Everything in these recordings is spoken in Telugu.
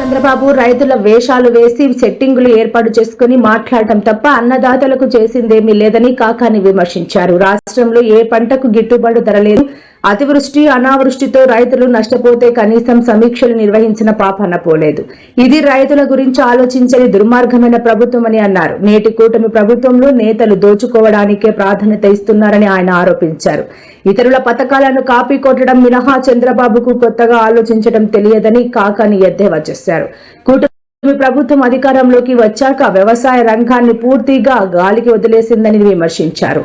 చంద్రబాబు రైతుల వేషాలు వేసి సెట్టింగులు ఏర్పాటు చేసుకుని మాట్లాడటం తప్ప అన్నదాతలకు చేసిందేమీ లేదని కాకాని విమర్శించారు. రాష్ట్రంలో ఏ పంటకు గిట్టుబాటు ధర లేదు. అతివృష్టి అనావృష్టితో రైతులు నష్టపోతే కనీసం సమీక్షలు నిర్వహించిన పాపన పోలేదు. ఇది రైతుల గురించి ఆలోచించని దుర్మార్గమైన ప్రభుత్వం అని అన్నారు. నేటి కూటమి ప్రభుత్వంలో నేతలు దోచుకోవడానికే ప్రాధాన్యత ఇస్తున్నారని ఆయన ఆరోపించారు. ఇతరుల పథకాలను కాపీ కొట్టడం మినహా చంద్రబాబుకు కొత్తగా ఆలోచించడం తెలియదని కాకాని ఎద్దేవా చేశారు. కూటమి ప్రభుత్వం అధికారంలోకి వచ్చాక వ్యవసాయ రంగాన్ని పూర్తిగా గాలికి వదిలేసిందని విమర్శించారు.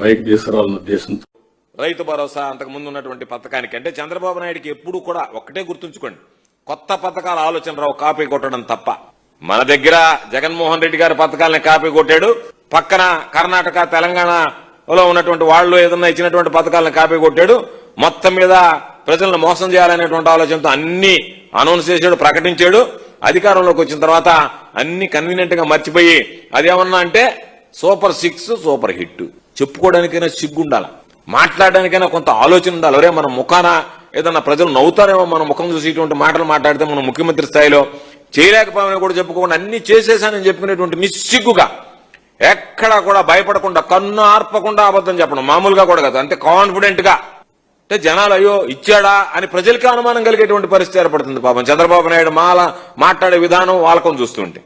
పైకి తీసుకురావాలన్న ఉద్దేశంతో రైతు భరోసా అంతకు ముందు ఉన్నటువంటి పథకానికి అంటే చంద్రబాబు నాయుడుకి ఎప్పుడు కూడా ఒక్కటే గుర్తుంచుకోండి. కొత్త పథకాల ఆలోచన రావు కాపీ కొట్టడం తప్ప. మన దగ్గర జగన్మోహన్ రెడ్డి గారి పథకాలని కాపీ కొట్టాడు. పక్కన కర్ణాటక తెలంగాణలో ఉన్నటువంటి వాళ్ళు ఏదన్నా ఇచ్చినటువంటి పథకాలను కాపీ కొట్టాడు. మొత్తం మీద ప్రజలను మోసం చేయాలనేటువంటి ఆలోచనతో అన్ని అనౌన్స్ చేశాడు ప్రకటించాడు. అధికారంలోకి వచ్చిన తర్వాత అన్ని కన్వీనియంట్గా మర్చిపోయి అదేమన్నా అంటే సూపర్ సిక్స్ సూపర్ హిట్. చెప్పుకోవడానికైనా సిగ్గుండాలి? మాట్లాడడానికైనా కొంత ఆలోచన ఉండాలి. ఎవరే మన ముఖాన ఏదన్నా ప్రజలు నవ్వుతారేమో మన ముఖం చూసి ఇటువంటి మాటలు మాట్లాడితే మనం ముఖ్యమంత్రి స్థాయిలో చేయలేకపోయామని కూడా చెప్పుకోకుండా అన్ని చేసేసానని చెప్పుకునేటువంటి నిస్సిగ్గుగా ఎక్కడా కూడా భయపడకుండా కన్ను ఆర్పకుండా అబద్ధం చెప్పడం మామూలుగా కూడా కాదు. అంటే కాన్ఫిడెంట్గా అంటే జనాలు అయ్యో ఇచ్చాడా? అని ప్రజలకి అనుమానం కలిగేటువంటి పరిస్థితి ఏర్పడుతుంది పాపం. చంద్రబాబు నాయుడు మాల మాట్లాడే విధానం వాళ్ళకం చూస్తుంటే.